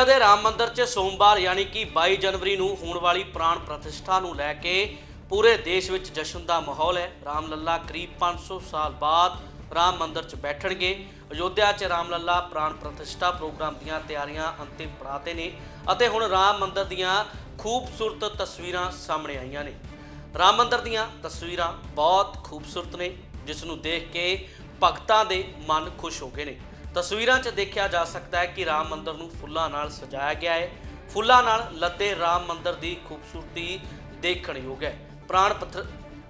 ਅਯੋਧਿਆ ਦੇ ਰਾਮ ਮੰਦਿਰ 'ਚ ਸੋਮਵਾਰ ਯਾਨੀ ਕਿ 22 ਜਨਵਰੀ ਨੂੰ ਹੋਣ ਵਾਲੀ ਪ੍ਰਾਣ ਪ੍ਰਤਿਸ਼ਠਾ ਨੂੰ ਲੈ ਕੇ ਪੂਰੇ ਦੇਸ਼ ਵਿੱਚ ਜਸ਼ਨ ਦਾ ਮਾਹੌਲ ਹੈ। ਰਾਮ ਲੱਲਾ ਕਰੀਬ 500 ਸਾਲ ਬਾਅਦ ਰਾਮ ਮੰਦਿਰ 'ਚ ਬੈਠਣਗੇ। ਅਯੋਧਿਆ 'ਚ ਰਾਮ ਲੱਲਾ ਪ੍ਰਾਣ ਪ੍ਰਤਿਸ਼ਠਾ ਪ੍ਰੋਗਰਾਮ ਦੀਆਂ ਤਿਆਰੀਆਂ ਅੰਤਿਮ ਪੜਾਅ ਤੇ ਨੇ ਅਤੇ ਹੁਣ ਰਾਮ ਮੰਦਿਰ ਦੀਆਂ ਖੂਬਸੂਰਤ ਤਸਵੀਰਾਂ ਸਾਹਮਣੇ ਆਈਆਂ ਨੇ। ਰਾਮ ਮੰਦਿਰ ਦੀਆਂ ਤਸਵੀਰਾਂ ਬਹੁਤ ਖੂਬਸੂਰਤ ਨੇ, ਜਿਸ ਨੂੰ ਦੇਖ ਕੇ ਭਗਤਾਂ ਦੇ ਮਨ ਖੁਸ਼ ਹੋ ਗਏ ਨੇ। ਤਸਵੀਰਾਂ 'ਚ ਦੇਖਿਆ ਜਾ ਸਕਦਾ ਹੈ ਕਿ ਰਾਮ ਮੰਦਰ ਨੂੰ ਫੁੱਲਾਂ ਨਾਲ ਸਜਾਇਆ ਗਿਆ ਹੈ। ਫੁੱਲਾਂ ਨਾਲ ਲੱਦੇ ਰਾਮ ਮੰਦਰ ਦੀ ਖੂਬਸੂਰਤੀ ਦੇਖਣ ਯੋਗ ਹੈ। ਪ੍ਰਾਣ ਪੱਥਰ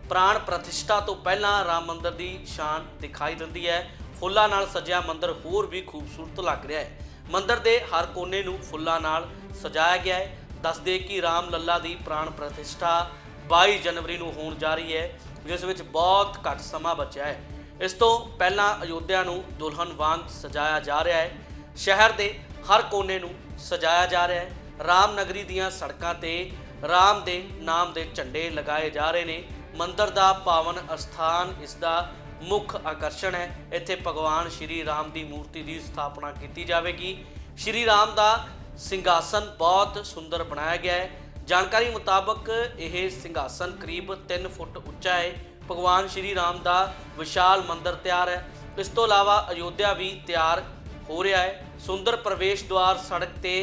ਪ੍ਰਾਣ ਪ੍ਰਤਿਸ਼ਠਾ ਤੋਂ ਪਹਿਲਾਂ ਰਾਮ ਮੰਦਰ ਦੀ ਸ਼ਾਨ ਦਿਖਾਈ ਦਿੰਦੀ ਹੈ। ਫੁੱਲਾਂ ਨਾਲ ਸਜਿਆ ਮੰਦਰ ਹੋਰ ਵੀ ਖੂਬਸੂਰਤ ਲੱਗ ਰਿਹਾ ਹੈ। ਮੰਦਰ ਦੇ ਹਰ ਕੋਨੇ ਨੂੰ ਫੁੱਲਾਂ ਨਾਲ ਸਜਾਇਆ ਗਿਆ ਹੈ। ਦੱਸਦੇ ਕਿ ਰਾਮ ਲੱਲਾ ਦੀ ਪ੍ਰਾਣ ਪ੍ਰਤਿਸ਼ਠਾ 22 ਜਨਵਰੀ ਨੂੰ ਹੋਣ ਜਾ ਰਹੀ ਹੈ, ਜਿਸ ਵਿੱਚ ਬਹੁਤ ਘੱਟ ਸਮਾਂ ਬਚਿਆ ਹੈ। ਇਸ ਤੋਂ ਪਹਿਲਾਂ ਅਯੋਧਿਆ ਨੂੰ ਦੁਲਹਨ ਵਾਂਗ ਸਜਾਇਆ ਜਾ ਰਿਹਾ ਹੈ। ਸ਼ਹਿਰ ਦੇ ਹਰ ਕੋਨੇ ਨੂੰ ਸਜਾਇਆ ਜਾ ਰਿਹਾ ਹੈ। ਰਾਮ ਨਗਰੀ ਦੀਆਂ ਸੜਕਾਂ ਤੇ ਰਾਮ ਦੇ ਨਾਮ ਦੇ ਝੰਡੇ ਲਗਾਏ ਜਾ ਰਹੇ ਨੇ। ਮੰਦਰ ਦਾ ਪਾਵਨ ਅਸਥਾਨ ਇਸ ਦਾ ਮੁੱਖ ਆਕਰਸ਼ਣ ਹੈ। ਇੱਥੇ ਭਗਵਾਨ ਸ਼੍ਰੀ ਰਾਮ ਦੀ ਮੂਰਤੀ ਦੀ ਸਥਾਪਨਾ ਕੀਤੀ ਜਾਵੇਗੀ। ਸ਼੍ਰੀ ਰਾਮ ਦਾ ਸਿੰਘਾਸਨ ਬਹੁਤ ਸੁੰਦਰ ਬਣਾਇਆ ਗਿਆ ਹੈ। ਜਾਣਕਾਰੀ ਮੁਤਾਬਕ ਇਹ ਸਿੰਘਾਸਨ ਕਰੀਬ 3 ਫੁੱਟ ਉੱਚਾ ਹੈ। ਭਗਵਾਨ ਸ਼੍ਰੀ ਰਾਮ ਦਾ ਵਿਸ਼ਾਲ ਮੰਦਿਰ ਤਿਆਰ ਹੈ। ਇਸ ਤੋਂ ਇਲਾਵਾ ਅਯੋਧਿਆ ਵੀ ਤਿਆਰ ਹੋ ਰਿਹਾ ਹੈ। ਸੁੰਦਰ ਪ੍ਰਵੇਸ਼ ਦੁਆਰ ਸੜਕ ਤੇ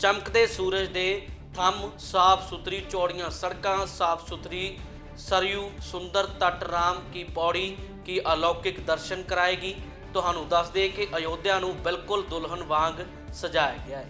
ਚਮਕਦੇ ਸੂਰਜ ਦੇ ਥੰਮ, ਸਾਫ਼ ਸੁਥਰੀ ਚੌੜੀਆਂ ਸੜਕਾਂ, ਸਾਫ਼ ਸੁਥਰੀ ਸਰਯੂ, ਸੁੰਦਰ ਤਟ ਰਾਮ ਕੀ ਪੌੜੀ ਕੀ ਅਲੌਕਿਕ ਦਰਸ਼ਨ ਕਰਾਏਗੀ। ਤੁਹਾਨੂੰ ਦੱਸ ਦੇ ਕਿ ਅਯੋਧਿਆ ਨੂੰ ਬਿਲਕੁਲ ਦੁਲਹਨ ਵਾਂਗ ਸਜਾਇਆ ਗਿਆ ਹੈ।